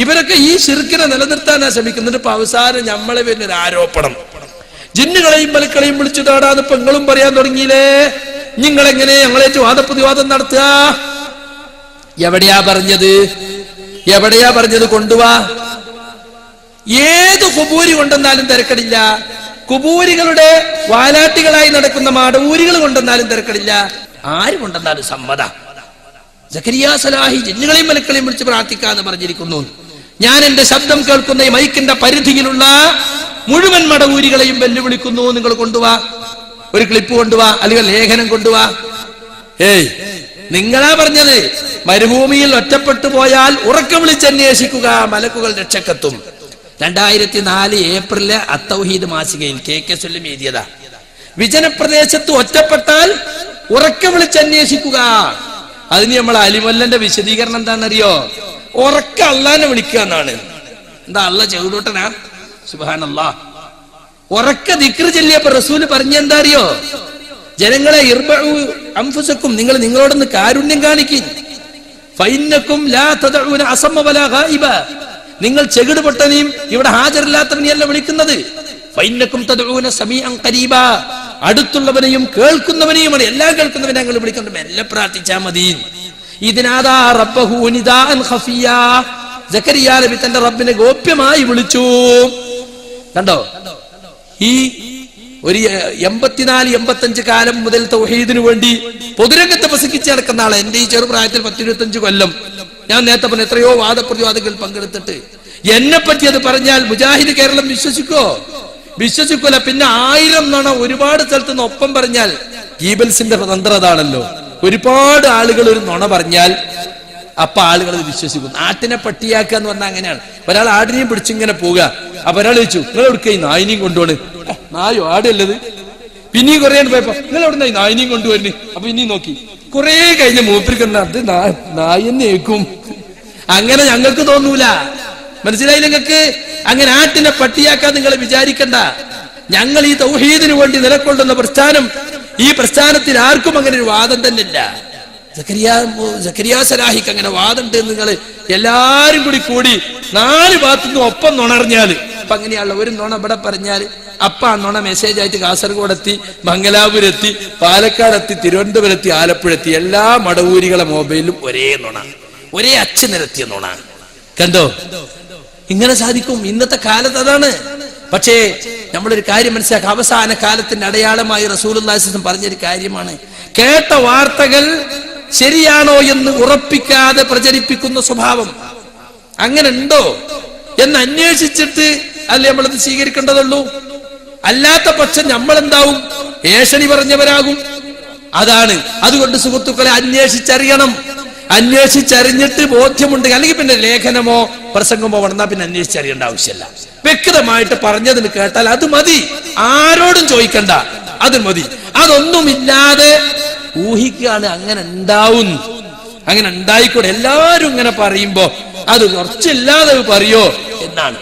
ഇവരൊക്കെ ഈ ശിർക്കിനെ നിലനിർത്താനാ ശ്രമിക്കുന്നുണ്ട് ഇപ്പൊ അവസാനം നമ്മളെ ഒരു ആരോപണം. ജിന്നുകളെയും മലക്കളെയും വിളിച്ചു താടാന്ന് പെങ്ങളും പറയാൻ തുടങ്ങിയില്ലേ? നിങ്ങൾ എങ്ങനെ ഞങ്ങളേറ്റ് വാദപ്രതിവാദം നടത്തുക? എവിടെയാ പറഞ്ഞത്? എവിടെയാ പറഞ്ഞത്? കൊണ്ടുവാ. ഏത് കുബൂരി കൊണ്ടെന്നാലും തിരക്കടില്ല. കുബൂരികളുടെ വാലാട്ടികളായി നടക്കുന്ന മാടൂരികൾ കൊണ്ടെന്നാലും തിരക്കടില്ല. ആര് കൊണ്ടെന്നാലും സമ്മത. ജക്കരിയ സലാഹി ജിന്നുകളെയും മലക്കളെയും വിളിച്ച് പ്രാർത്ഥിക്കാന്ന് പറഞ്ഞിരിക്കുന്നു. ഞാൻ എന്റെ ശബ്ദം കേൾക്കുന്ന ഈ മൈക്കിന്റെ പരിധിയിലുള്ള മുഴുവൻ മടവൂരികളെയും വെല്ലുവിളിക്കുന്നു. നിങ്ങൾ കൊണ്ടുവാ. ഒരു ക്ലിപ്പ് കൊണ്ടുവാ അല്ലെങ്കിൽ ലേഖനം കൊണ്ടുവാ. ഏയ് നിങ്ങളാ പറഞ്ഞത്. മരുഭൂമിയിൽ ഒറ്റപ്പെട്ടു പോയാൽ ഉറക്കം വിളിച്ചന്വേഷിക്കുക മലക്കുകൾ രക്ഷക്കെത്തും. രണ്ടായിരത്തി നാല് ഏപ്രിലെ അത്തൗഹീദ് മാസികയിൽ കെ കെ സ്വല്ലം എഴുതിയതാ. വിജനപ്രദേശത്ത് ഒറ്റപ്പെട്ടാൽ ഉറക്കം വിളിച്ചന്വേഷിക്കുക അതിന് നമ്മൾ അലിമല്ലന്റെ വിശദീകരണം എന്താണെന്നറിയോ? ഉറക്ക അള്ളാനെ വിളിക്കുക എന്നാണ്. എന്താ അള്ള ചെവിടോട്ടനാ? സുബാനല്ലാ ഉറക്ക ദിക്ര ചെല്ലിയപ്പോ റസൂൽ പറഞ്ഞെന്താ അറിയോ? ജനങ്ങളെ ഇർബഉ അംഫുസക്കും നിങ്ങൾ നിങ്ങളോടൊന്ന് കാരുണ്യം കാണിക്കും. ഫൈനക്കും ലാ തദഊന അസമ്മ വലാ ഗായിബ. നിങ്ങൾ ചെകിട് പൊട്ടനെയും ഇവിടെ ഹാജരില്ലാത്തവനെയല്ല വിളിക്കുന്നത്. ഫൈനക്കും തദഊന സമീഅൻ ഖരീബ. അടുത്തുള്ളവനെയും കേൾക്കുന്നവനെയുമാണ്. എല്ലാം കേൾക്കുന്നവനെ ഞങ്ങൾ വിളിക്കുന്നുണ്ട് എല്ലാം പ്രാർത്ഥിച്ചാ മതി. നബി തന്റെ റബ്ബിനെ ഗോപ്യമായി വിളിച്ചു. കണ്ടോ? ഈ ഒരു എൺപത്തിനാല് എൺപത്തഞ്ച് കാലം മുതൽ തൗഹീദിനു വേണ്ടി പൊതുരംഗത്ത് പ്രസംഗിച്ച് നടക്കുന്ന ആളെ. എന്റെ ഈ ചെറുപ്രായത്തിൽ പത്തിരുപത്തഞ്ച് കൊല്ലം. ഞാൻ നേരത്തെ പറഞ്ഞു എത്രയോ വാദപ്രതിവാദങ്ങളിൽ പങ്കെടുത്തിട്ട്. എന്നെ പറ്റി അത് പറഞ്ഞാൽ മുജാഹിദ് കേരളം വിശ്വസിക്കോ? വിശ്വസിക്കൂല. പിന്നെ ആയിരം നണ ഒരുപാട് സ്ഥലത്ത് നിന്ന് ഒപ്പം പറഞ്ഞാൽ ഗീബൽസിന്റെ തന്ത്രം അതാണല്ലോ. ഒരുപാട് ആളുകൾ ഒരു നുണ പറഞ്ഞാൽ അപ്പൊ ആളുകൾ അത് വിശ്വസിക്കും. ആട്ടിനെ പട്ടിയാക്കുക എന്ന് പറഞ്ഞാൽ അങ്ങനെയാണ്. ഒരാൾ ആടിനെയും പിടിച്ചിങ്ങനെ പോവുക. അപ്പൊ ഒരാൾ ചോദിച്ചു നിങ്ങൾ എവിടുക്ക ഈ നായിനെയും കൊണ്ടുപോണ്? "ഏ, നായോ? ആടല്ലത്. പിന്നെയും കുറെ പോയപ്പോ നിങ്ങൾ എവിടെ ഈ നായിനെയും കൊണ്ടുവരുന്നു അപ്പൊ ഇനിയും നോക്കി. കുറെ കഴിഞ്ഞ മൂപ്പരിക്കുന്ന അത് നാ- അങ്ങനെ ഞങ്ങൾക്ക് തോന്നൂല. മനസ്സിലായി നിങ്ങൾക്ക്? അങ്ങനെ ആട്ടിനെ പട്ടിയാക്കാൻ നിങ്ങൾ വിചാരിക്കണ്ട. ഞങ്ങൾ ഈ തൗഹീദിനു വേണ്ടി നിലകൊള്ളുന്ന പ്രസ്ഥാനം ഈ പ്രസ്ഥാനത്തിൽ ആർക്കും അങ്ങനെ ഒരു വാദം തന്നെ ഇല്ല സക്കരിയ സക്കരിയ സലാഹിക്ക് അങ്ങനെ വാദമുണ്ട് നിങ്ങൾ എല്ലാരും കൂടി കൂടി നാല് ഭാഗത്തുനിന്നും ഒപ്പം നുണറിഞ്ഞാൽ. അപ്പൊ അങ്ങനെയുള്ള ഒരു നുണ ഇവിടെ പറഞ്ഞാൽ അപ്പ ആ നുണ മെസ്സേജ് ആയിട്ട് കാസർഗോഡ് എത്തി മംഗലാപുരത്തി പാലക്കാട് എത്തി തിരുവനന്തപുരം എത്തി ആലപ്പുഴ എത്തി എല്ലാ മടവൂരികളെ മൊബൈലും ഒരേ നുണ. ഒരേ അച്ഛൻ നിരത്തിയ നുണ. കണ്ടോ? ഇങ്ങനെ സാധിക്കും. ഇന്നത്തെ കാലത്ത് അതാണ്. പക്ഷേ നമ്മളൊരു കാര്യം മനസ്സിലാക്കുക. അവസാന കാലത്തിന്റെ അടയാളമായി റസൂൽ പറഞ്ഞൊരു കാര്യമാണ്. കേട്ട വാർത്തകൾ ശരിയാണോ എന്ന് ഉറപ്പിക്കാതെ പ്രചരിപ്പിക്കുന്ന സ്വഭാവം. അങ്ങനെ ഉണ്ടോ എന്ന് അന്വേഷിച്ചിട്ട് അല്ലേ നമ്മളത് സ്വീകരിക്കേണ്ടതുള്ളൂ? അല്ലാത്ത പക്ഷം നമ്മൾ എന്താവും ഏഷണി പറഞ്ഞവരാകും. അതാണ്. അതുകൊണ്ട് സുഹൃത്തുക്കളെ അന്വേഷിച്ചറിയണം. അന്വേഷിച്ചറിഞ്ഞിട്ട് ബോധ്യമുണ്ട്. അല്ലെങ്കിൽ പിന്നെ ലേഖനമോ പ്രസംഗമോ വന്നാൽ പിന്നെ അന്വേഷിച്ചറിയേണ്ട ആവശ്യമില്ല. വ്യക്തമായിട്ട് പറഞ്ഞതിന് കേട്ടാൽ അത് മതി. ആരോടും ചോദിക്കണ്ട. അത് മതി. അതൊന്നുമില്ലാതെ ഊഹിക്കുകയാണ് അങ്ങനെ ഉണ്ടാവും. അങ്ങനെ ഉണ്ടായിക്കൂടെ? എല്ലാരും ഇങ്ങനെ പറയുമ്പോ അത് കുറച്ചില്ലാതെ പറയോ? എന്നാണ്.